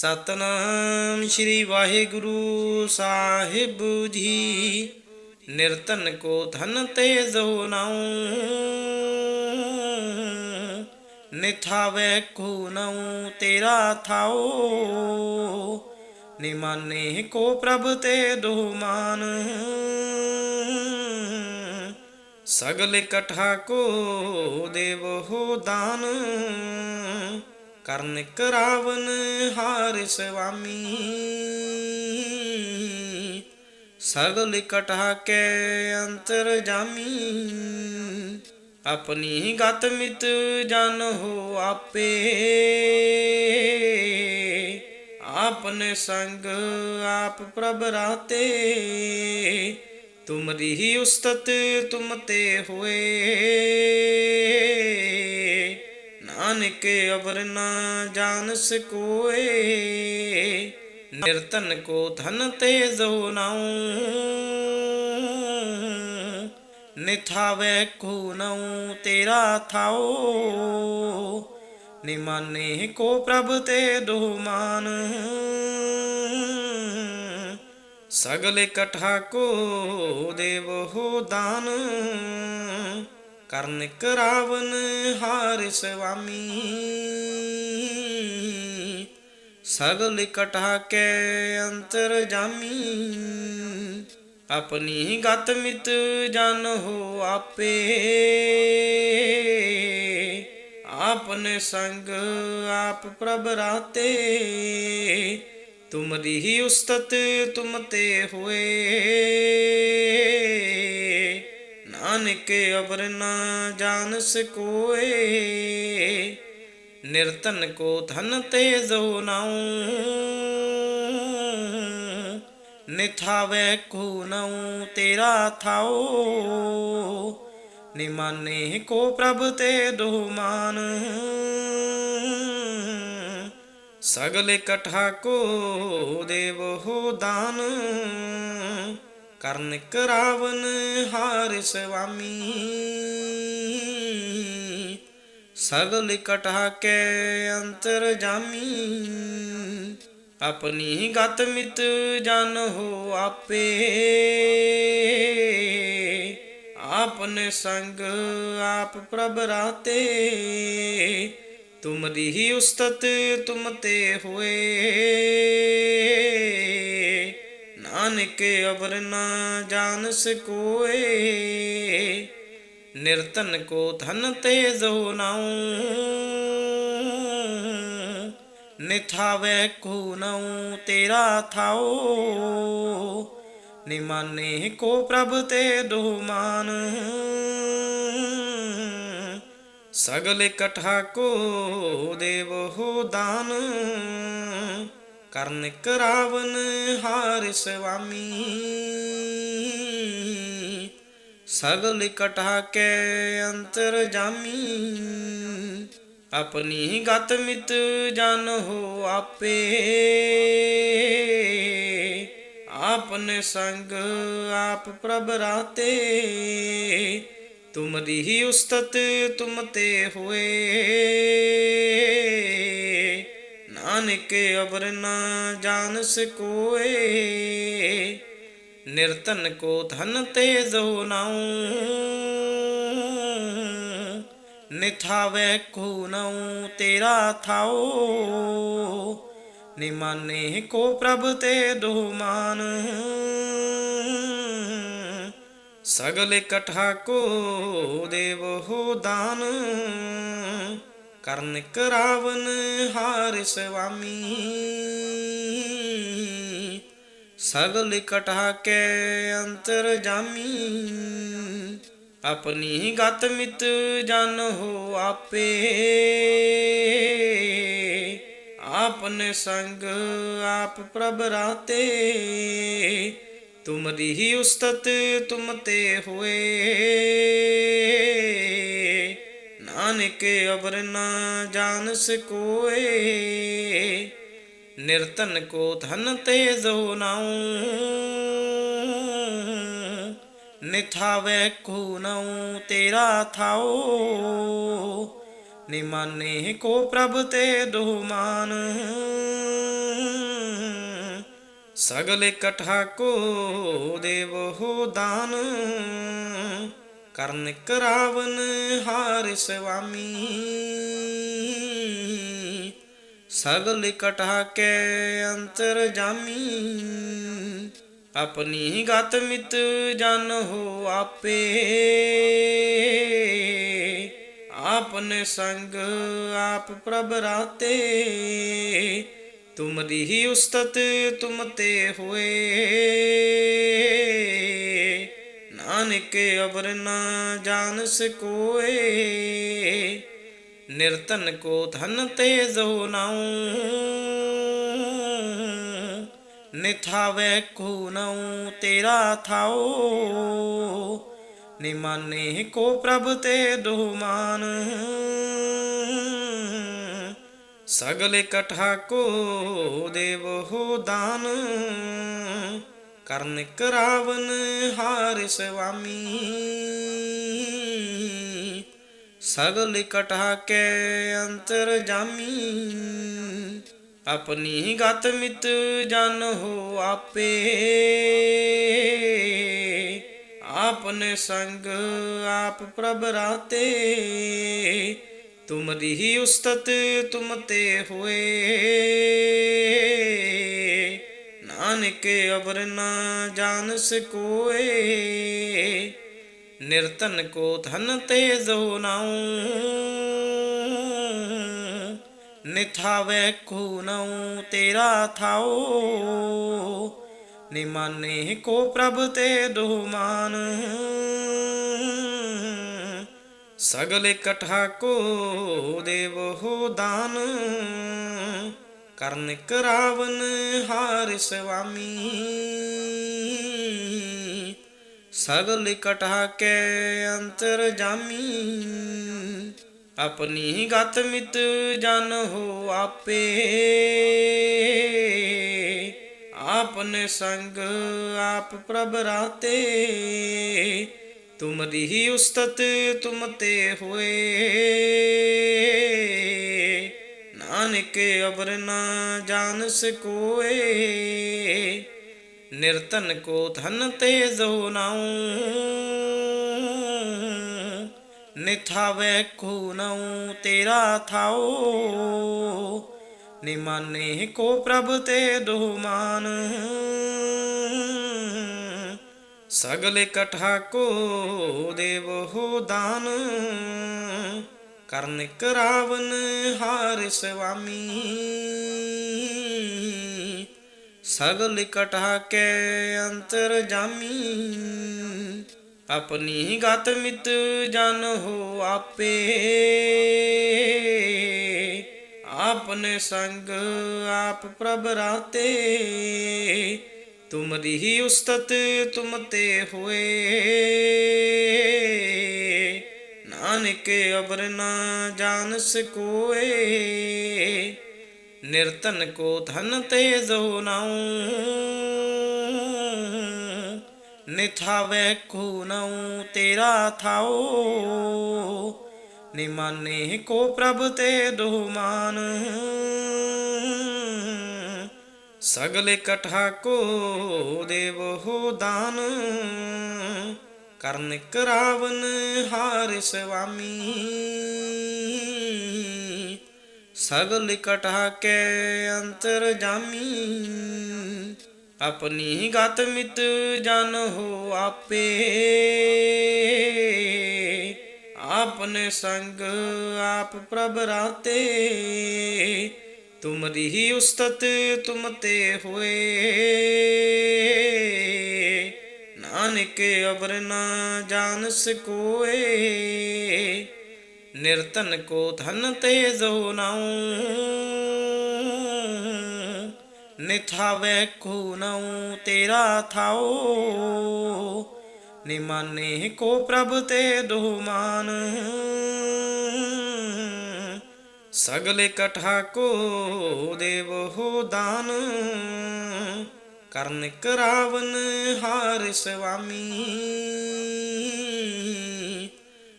ਸਤਨਾਮ ਸ੍ਰੀ ਵਾਹਿਗੁਰੂ ਸਾਹਿਬ ਜੀ ਨਿਰਤਨ ਕੋ ਧਨ ਤੇ ਜੋ ਨਾਉ ਨਿਥਾਵੇ ਕੋ ਨਾਉ ਤੇਰਾ ਥਾਓ ਨਿਮਾਨੇ ਕੋ ਪ੍ਰਭ ਤੇ ਦੋ ਮਾਨ ਸਗਲ ਇਕੱਠਾ ਕੋ ਦੇਵ ਹੋ ਦਾਨ कर्ण करावन हार स्वामी सगल कटा के अंतर जामी अपनी गत मित जान हो आपे आपने संग आप प्रभ राते तुमरी उस्तत तुम ते हुए के अबर न जान सकोए। निर्तन को धन तेज नाऊ निथावे को नऊ तेरा थाओ। निमाने को प्रभ ते दो मान सगले कठा को देव हो दान। कर्ण करावन हार स्वामी सगल कटा के अंतर जामी अपनी गत मित जान हो आपे आपने संग आप प्रभ राते तुमरी ही उस्तत तुम ते हुए तन के अबर न जान सकोए। निर्तन को धन तेजो नाऊ। निथावे को नऊ तेरा थाओ। निमाने को प्रभ ते दो मान। सगले कठा को देव हो दान। कर्ण करावन हार स्वामी सगल कटा के अंतर जामी अपनी गत मित जान हो आपे आपने संग आप प्रभ राते तुमरी ही उस्तत तुम ते हुए नानक अबर न जान सकोए। निरतन को धन ते जो नाऊ निथावे को नऊ तेरा थाओ। निमाने को प्रभ ते दो मान सगल कठा को देव हो दान। कर्ण करावन हार स्वामी। सगल कटा के अंतर जामी। अपनी गत मित जान हो आपे। आपने संग आप प्रभ राते। तुमरी ही उस्तत तुम ते हुए। नानक अबर न जान सकोए। निरतन को धन तेज नाऊ। निथावे खूनाऊ तेरा थाओ। निमाने को प्रभ ते दो मान। सगल कठा को देव हो दान। कर्ण करावन हार स्वामी। सगल कटा के अंतर जामी। अपनी गत मित जान हो आपे। आपने संग आप प्रभ राते। तुमरी ही उस्तत तुम ते हुए। नानक अबर न जान सकोए। निरतन को धन तेजो नाऊ। निथावे को नाऊ तेरा थाओ। निमाने को प्रभ ते दो मान। सगले कठा को देव हो दान। कर्ण करावन हार स्वामी। सगल कटा के अंतर जामी। अपनी गात मित जान हो आपे। आपने संग आप प्रभ राते। तुमरी ही उस्तत तुमते हुए। नानक अबर न जान सकोए। निरतन को धन तेज हो नाऊ निथावे को नाऊ तेरा थाओ। निमाने को प्रभ ते दो मान। सगले कठा को देव हो दान। कर्ण करावन हार स्वामी। सगल कटा के अंतर जामी। अपनी गत मित जन हो आपे। आपने संग आप प्रभ राते। तुम रही उस्तत तुम ते हुए। जान के अबर न जान सकोए। निर्तन को धन ते जो नाऊ। निथावे को नाऊ तेरा थाओ। निमाने को प्रभ ते दो मान। सगले कठा को देव हो दान। कर्ण करावन हार स्वामी। सगल कटा के अंतर जामी। अपनी गत मित जन हो आपे। आपने संग आप प्रभ राते। तुम रिही उस्तत तुम ते हुए। के अबर ना जान सकोए। निर्तन को धन ते जो नाऊ। निथावे को नाऊ तेरा थाओ। निमाने को प्रभ ते दो मान। सगले कठा को देव हो दान। कर्ण करावन हार स्वामी सगल कटा के अंतर जामी अपनी गात मित जान हो आपे आपने संग आप प्रभ राते तुमरी उस्तत तुम ते हुए नानक अबर न जान सकोए। निर्तन को धन तेजो नाऊ निथा वह को नाऊ तेरा थाओ। निमाने को प्रभ ते दो मान सगले कठा को देव हो दान। कर्ण करावन हार स्वामी सगल कटा के अंतर जामी अपनी गात मित जान हो आपे आपने संग आप प्रभ राते तुमरी ही उस्तत तुम ते हुए के अबर ना जान सकोए। निरतन को धन ते हो नाऊ निथा को नाऊ तेरा थाओ। निमाने को प्रभ ते दोमान। सगले कठा को देव हो दान। कर्ण करावन हार स्वामी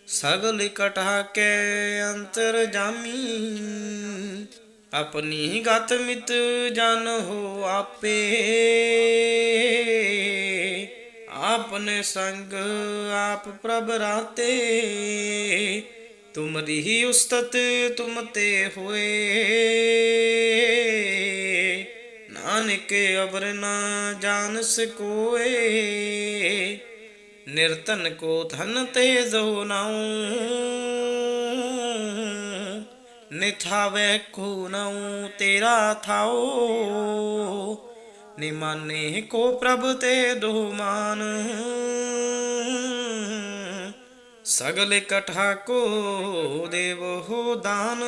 सगल कटा के अंतर जामी अपनी गत मित जान हो आपे आपने संग आप प्रभ राते तुमरी ही उस्तत तुम ते हुए नानक अबर ना जान सकोए। निरतन को धन तेजो नाऊ निथावे को नाऊ तेरा थाओ। निमाने को प्रभ ते दो मान सगल कठा को देव हो दान।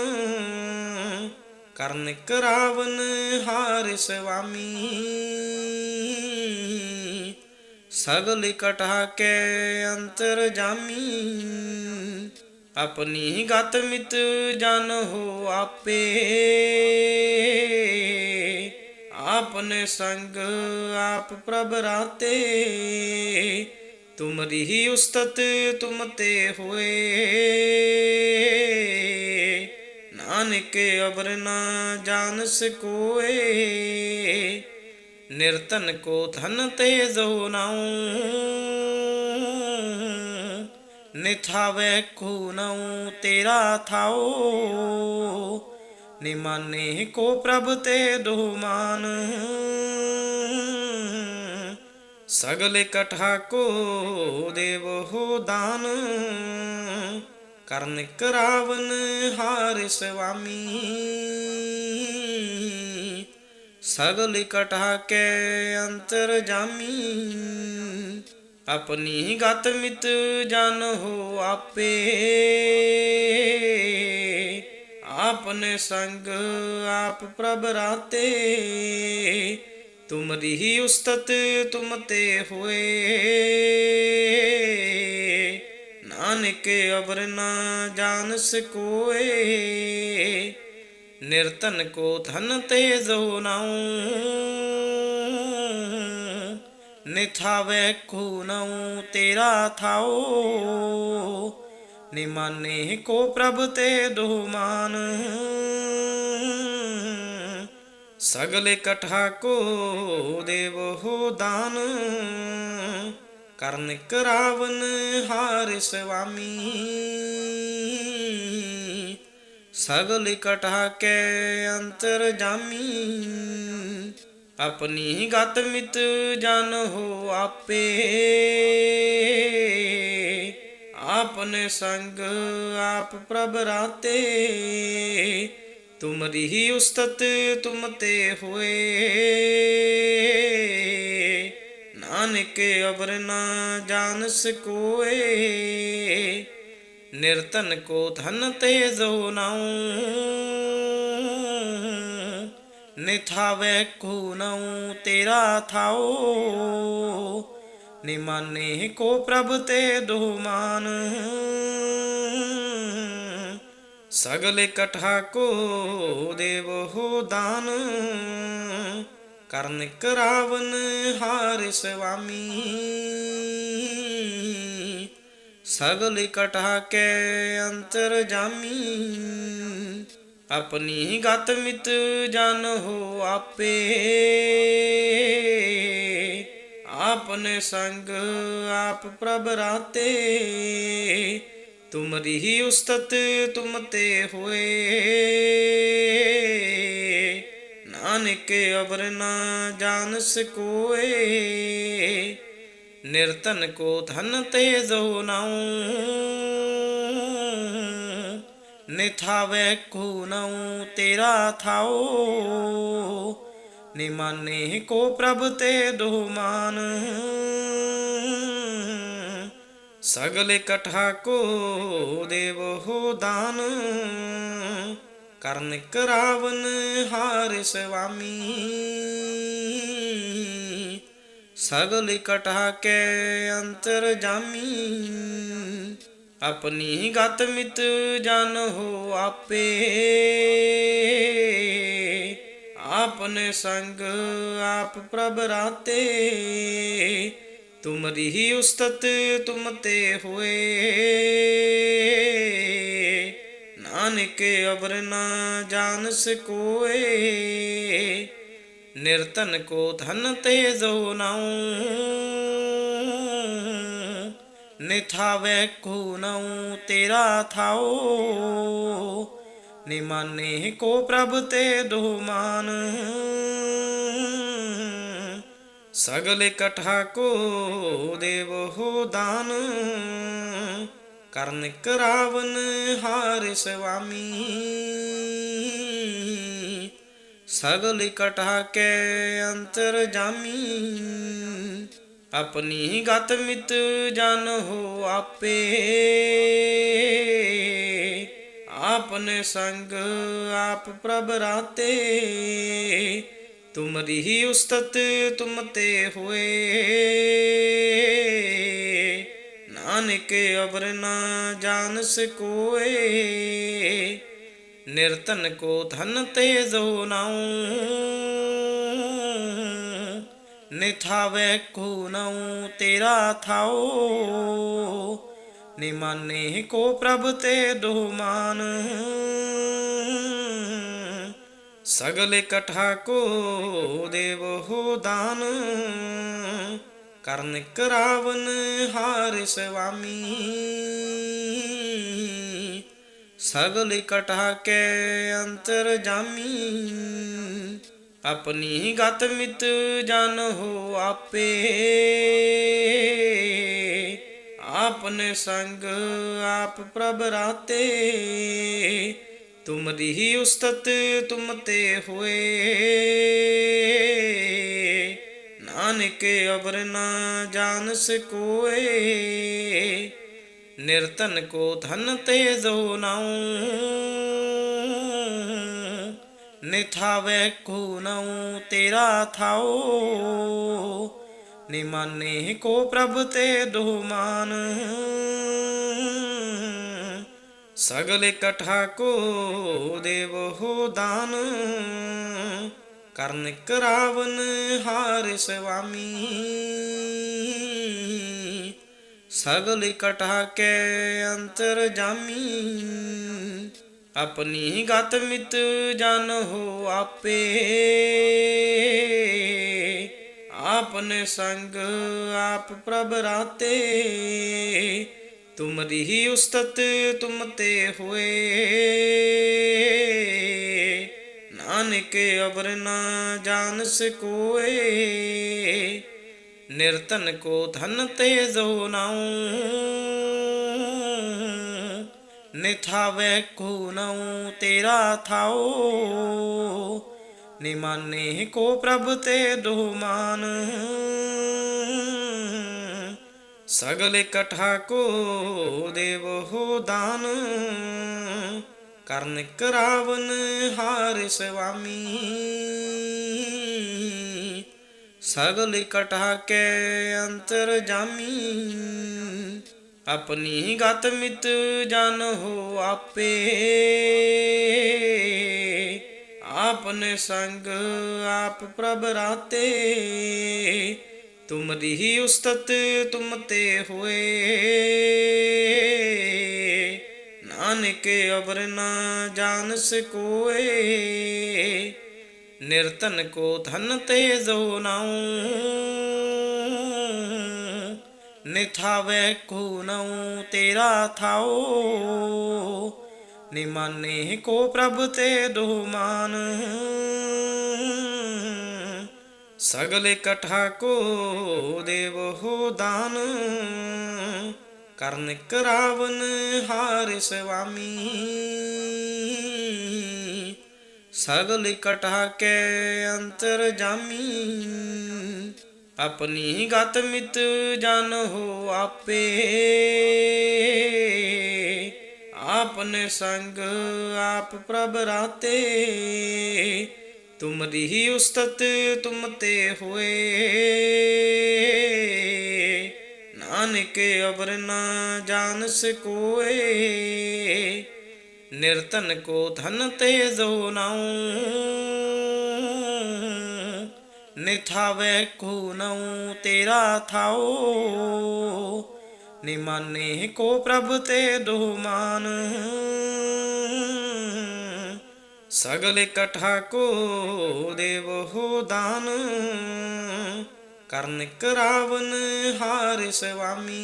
कर्ण करावन हार स्वामी। सगल कटा के अंतर जामी। अपनी गत मित जान हो आपे। आपने संग आप प्रभ राते। तुमरी ही उस्तत तुम ते हुए। नानक अबर न जानस सकोए। निरतन को धन तेज हो निथावे को नाऊ तेरा थाओ। निमाने को प्रभ ते दो मान। सगल कठा को देव हो दान। कर्ण करावन हार स्वामी। सगल कटा के अंतर जामी। अपनी गत मित जान हो आपे। आपने संग आप प्रभ राते। तुम ही उस्तत तुम ते हुए। नानक अबर न जानस कोए निरतन को धन तेज हो निथावे खूनाऊ तेरा थाओ। निमाने को प्रभ ते दो मान। सगले कठा को देव हो दान। कर्ण करावन हार स्वामी। सगल कटा के अंतर जामी। अपनी गत मित जान हो आपे। आपने संग आप प्रभराते तुम तुमरी ही उस्तत तुम ते हुए। नानक के अबर ना जानस कोए निरतन को धन तेजो नाऊ। निथावे को नाऊ तेरा थाओ। निमाने को प्रभ ते दो मान। सगले कठा को देव हो दान। कर्ण करावन हार स्वामी सगल कटा के अंतर जामी अपनी गत मित जान हो आपे आपने संग आप प्रभ राते तुमरी ही उस्तत तुम ते हुए नानक अबर न जानस को निरतन को धन ते दो नाऊ। निथावे को नाऊ तेरा थाओ। निमाने को प्रभ ते दो मान। सगल कठा को देव हो दान। कर्ण करावन हार स्वामी सगल कटा के अंतर जामी अपनी गत मित जान हो आपे आपने संग आप प्रभ राते तुमरी ही उस्तत तुम ते हुए अन के अबर न जान सकोए। निर्तन को धन तेजो नाऊ। निथावे को नौ तेरा थाओ। निमाने को प्रभ ते दो मान। सगल कठा को देव हो दान। कर्ण करावन हार स्वामी सगल कटा के अंतर जामी अपनी गत मित जान हो आपे आपने संग आप प्रभ राते तुमरी ही उस्तत तुम ते हुए नानक अबर न जान सकोए। निर्तन को धन तेजो नाऊ। निथावे को नऊ तेरा थाओ। निमाने को प्रभ ते दो मान। सगले कठा को देव हो दान। कर्ण करावन हार स्वामी सगल कटा के अंतर जामी अपनी गत मित जान हो आपे आपने संग आप प्रभ राते तुम ही उस्तत तुम ते हुए नानक अबर न जान सकोए। निर्तन को धन तेजो नाऊ। निथावे को नाऊ तेरा थाओ। निमाने को प्रभ ते दो मान सगल कठा को देव हो दान। कर्ण करावन हार स्वामी। सगल कटा के अंतर जामी। अपनी गत मित जान हो आपे। आपने संग आप प्रभ राते। तुमरी ही उस्तत तुम ते हुए। अनके अबर न जान सकोए। निर्तन को धन तेजो नाऊ। निथा वह को नऊ तेरा थाओ। निमाने को प्रभ ते दो मान। सगल कठा को देव हो दान। कर्ण करावन हार स्वामी। सगल कटा के अंतर जामी। अपनी गत मित जान हो आपे। आपने संग आप प्रभ राते। तुम रही उस्तत तुम ते हुए। आन के अबर न जान सकोए। निर्तन को धन तेजो नाऊ। निथा वह को नऊ तेरा थाओ। निमाने को प्रभ ते दो मान। सगले कठा को देव हो दान। कर्णिक रावण हार स्वामी। सगल कटा के अंतर जामी। अपनी गत मित जान हो आपे। आपने संग आप प्रभ राते। तुम ही उस्तत तुम ते हुए। जान के अबर ना जान सकोए। निर्तन को धन ते तेजो नाऊ। निथावे को नऊ तेरा थाओ। निमाने को प्रभ ते दो मान। सगले कठा को देव हो दान। कर्ण करावन हार स्वामी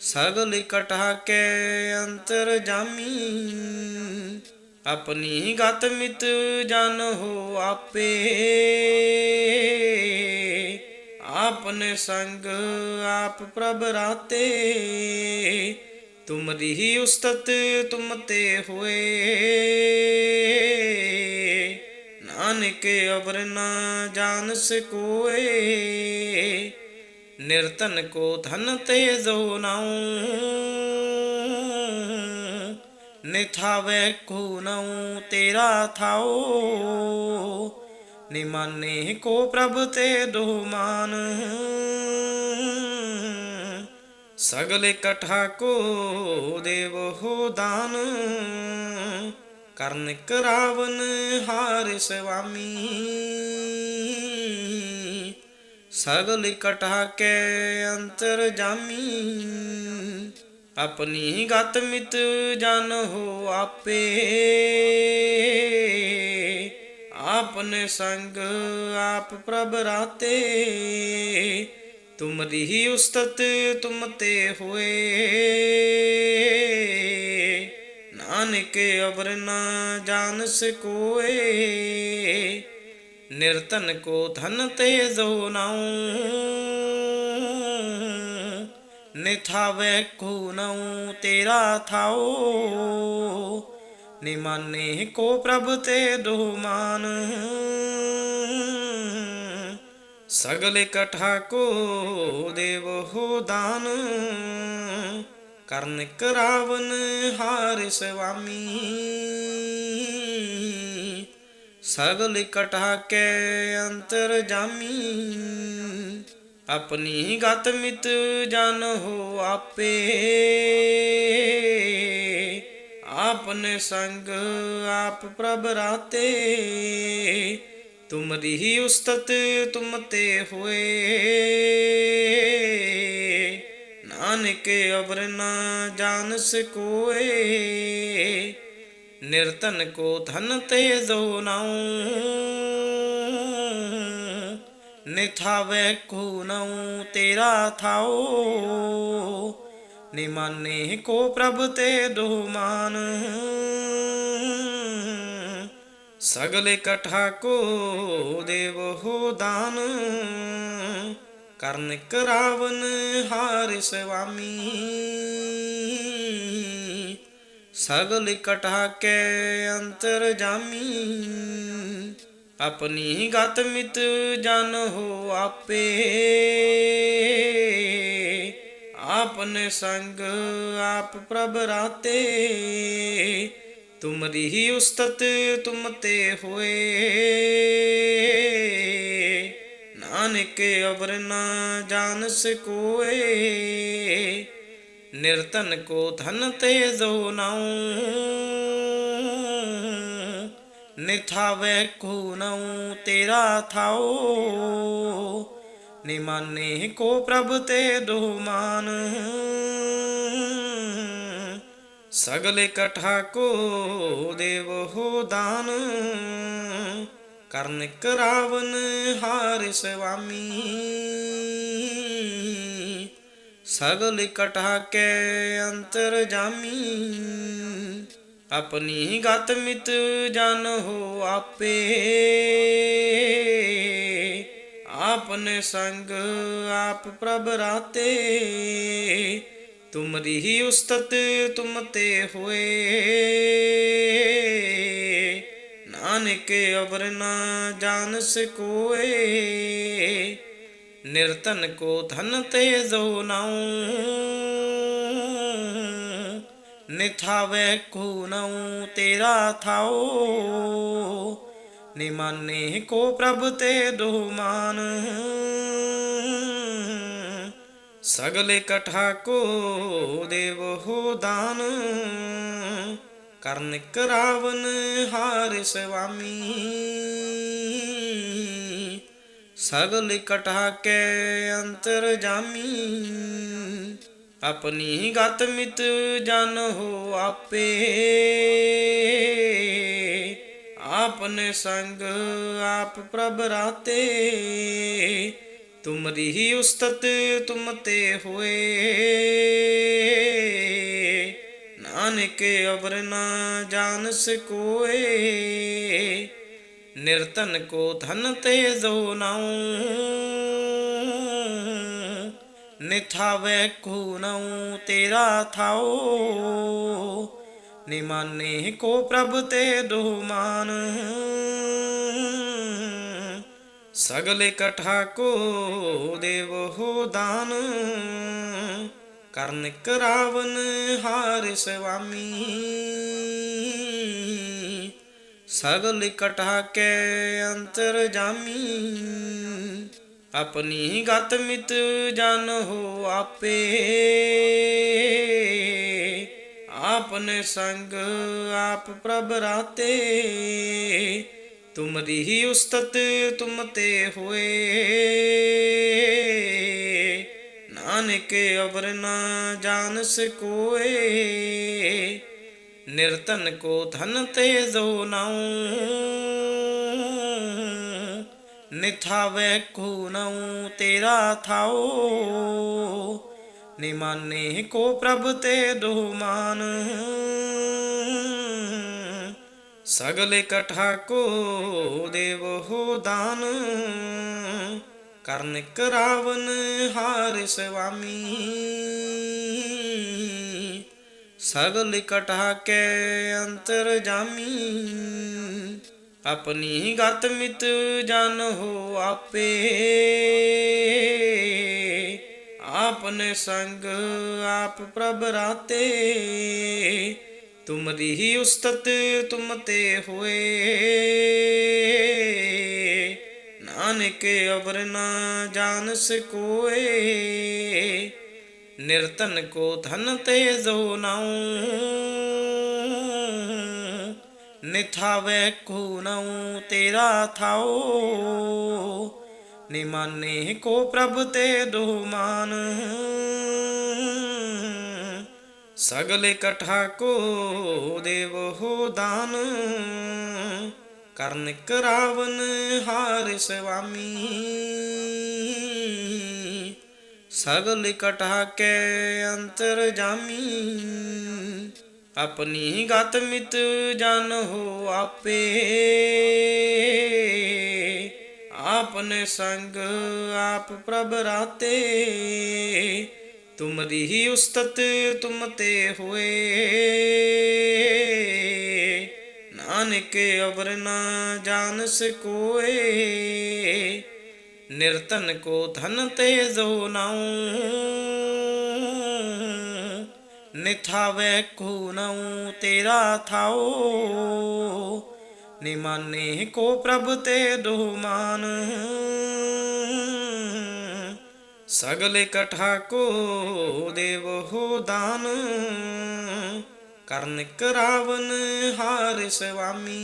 सगल कठा के अंतर जामी अपनी गत मित जान हो आपे आपने संग आप प्रभ राते तुमरी उस्तत तुम ते हुए नानक अबर न जान कोए निर्तन को धन ते दो नाऊ। निथावे को नाऊ तेरा थाओ। निमाने को प्रभ ते दो मान। सगले कठा को देव हो दान। कर्ण करावन हार स्वामी सगल कठा के अंतर जामी अपनी गत मित जान हो आपे आपने संग आप प्रभ राते तुमरी उस्तत तुम ते हुए नानक अबर न जान से कोए निर्तन को धन ते दो नाऊ। निथावे को नाऊ तेरा थाओ। निमाने को प्रभ ते दो मान। सगल कठा को देव हो दान। कर्ण करावन हार स्वामी सगल कठा के अंतर जामी अपनी गत मित जान हो आपे आपने संग आप प्रभ राते तुमरी उस्तत तुम ते हुए नानक अबर न जान कोए निर्तन को धन ते दो नाऊ। निथावे को नाऊ तेरा थाओ। निमाने को प्रभ ते दो मान। सगले कठा को देव हो दान। कर्ण करावन हार स्वामी सगल कठा के अंतर जामी अपनी गत मित जान हो आपे आपने संग आप प्रभ राते तुमरी ही उस्तत तुम ते हुए नानक अबर न जान कोए निर्तन को धन ते दो नाऊ। निथावे को नाऊ तेरा थाओ। निमाने को प्रभ ते दो मान। सगले कठा को देव हो दान। कर्ण करावन हार स्वामी सगल कठा के अंतर जामी अपनी गत मित जान हो आपे आपने संग आप प्रभ राते तुमरी ही उस्तत तुम ते हुए नानक अबर न जान कोए निर्तन को धन ते दो नाऊ। निथावे को नाऊ तेरा थाओ। निमाने को प्रभ ते दो मान। सगले कठा को देव हो दान। कर्ण करावन हार स्वामी। सगल कटा के अंतर जामी। अपनी गत मित जान हो आपे। आपने संग आप प्रभ राते। तुमरी ही उस्तत तुम ते हुए। नानक अबर न जान सकोए। निर्तन को धन तेजो नाऊ। निथा को कूनऊ तेरा थाओ। निमाने को प्रभ ते दो मान। सगले कठा को देव हो दान। कर्ण करावन हार स्वामी। सगल कटा के अंतर जामी। अपनी गत मित जान हो आपे। आपने संग आप प्रभ राते। तुमरी ही उस्तत तुम ते हुए। नान के अबर न जान सकोए। निर्तन को धन तेजो नाऊ। निथा वह नाऊ तेरा थाओ। निमाने को प्रभ ते दो मान। सगले कठा को देव हो दान। कर्ण करावन हार स्वामी। सगल कटा के अंतर जामी। अपनी गत मित जान हो आपे। आपने संग आप प्रभ राते। तुमरी उस्तत तुमते हुए। अनेक अबर न जान कोए निर्तन को धन तेजो नऊ निथावे को नऊ तेरा थाओ। निमाने को प्रभ ते दो मान, सगले कठा को देव हो दान। कर्णिक रावण हार स्वामी सगल कटा के अंतर जामी अपनी गात मित जान हो आपे आपने संग आप प्रभ राते तुमरी ही उस्तत तुम ते हुए अनक अबर न जान कोए निर्तन को धन तेजो नाऊ। निथा वह को नाऊ तेरा थाओ। निमाने को प्रभ ते दो मान। सगले कठा को देव हो दान। कर्ण करावन हार स्वामी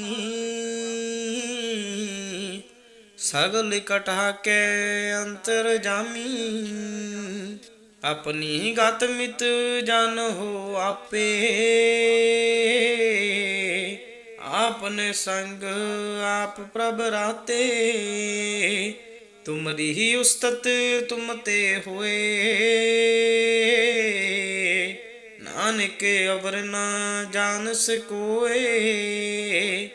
सगल कटा के अंतर जामी अपनी गातमित जान हो आपे आपने संग आप प्रभ राते तुमरी ही उस्तत तुम ते हुए ਅਨਕੇ ਅਵਰ ਨਾ ਜਾਣਸ ਕੋਏ